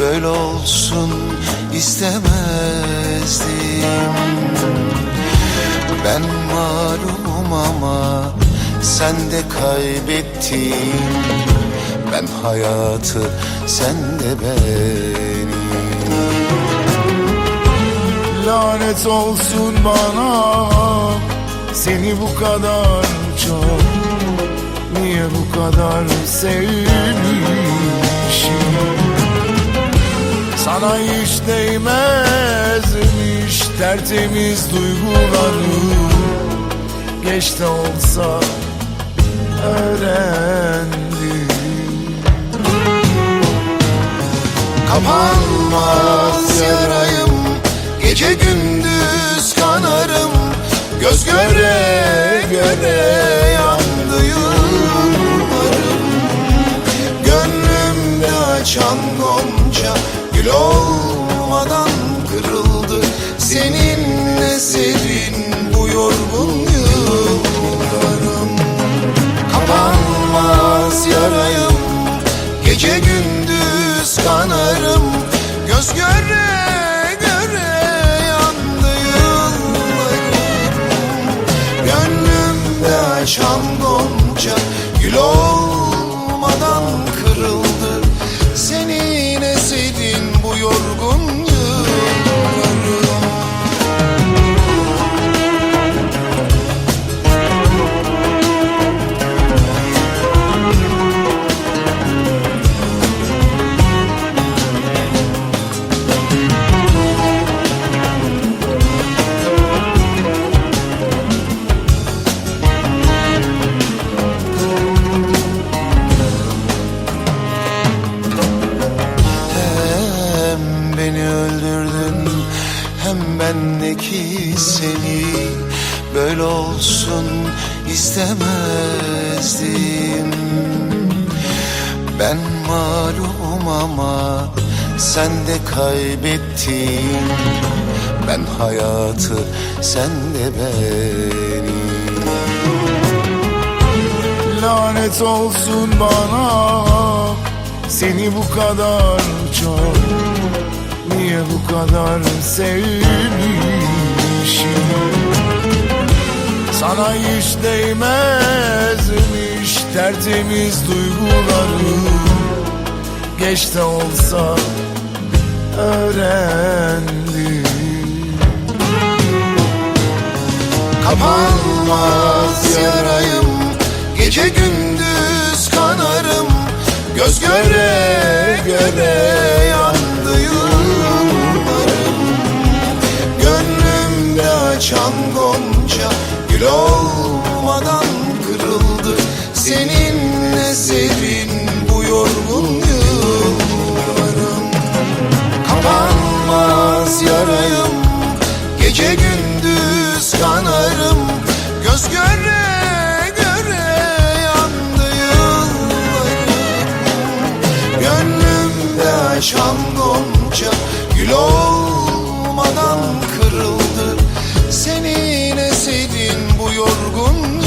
Böyle olsun istemezdim. Ben malumum ama sen de kaybettin. Ben hayatı sen de beni Lanet olsun bana Seni bu kadar çok. Niye bu kadar sevmişim Sana hiç değmezmiş Tertemiz duyguları. Geç de olsa öğrendim. Kapanmaz yarayım Gece gündüz kanarım. Göz göre göre yandı yıllarım. Gönlümde açan gonca Gül olmadan kırıldı. Seninle serin bu yorgun yıllarım? Kapanmaz yarayım Gece gündüz kanarım. Göz göre seni Böyle olsun istemezdim. Ben malum ama sen de kaybettin. Ben hayatı sen de beni. Lanet olsun bana Seni bu kadar çok. Niye bu kadar sevmişim Sana hiç değmezmiş Tertemiz duyguları. Geç de olsa öğrendim. Kapanmaz yarayım Gece gündüz kanarım. Göz göre göre yandı yıllarım. Gönlümde açan gonca Gül olmadan kırıldı. Seninle serin bu yorgun yıllarım. Kapanmaz yarayım Gece gündüz kanarım. Göz göre göre yandı yıllarım. Gönlümde açan gonca Gül olmadan kırıldı yorgun